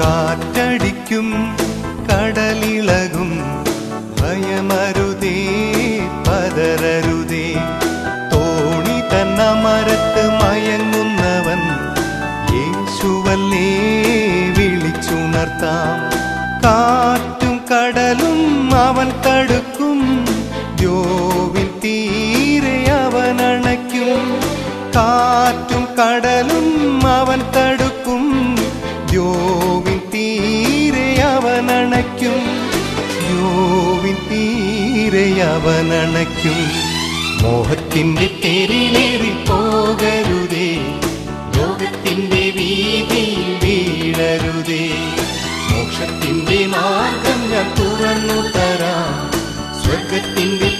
കാറ്റടിക്കും കടലിളകും ഭയമരുതേ പതരരുതേ. തോണി തന്ന മരത്ത് മയങ്ങുന്നവൻ യേശുവല്ലേ വിളിച്ചുണർത്താം. കാറ്റും കടലും അവൻ തടുക്കും ദ്യോവിൻ തീരെ കാറ്റും കടലും അവൻ തടുക്കും. യോവിൻ തീരെ അവനണയ്ക്കും. യോവിൻ തീരെ അവനണയ്ക്കും. മോഹത്തിന്റെ തെരിലേറി പോകരുതേ. ലോകത്തിന്റെ വീതിയിൽ വീഴരുതേ. മോക്ഷത്തിന്റെ മാർഗം ഞാൻ തുറന്നു തരാം. സ്വർഗത്തിന്റെ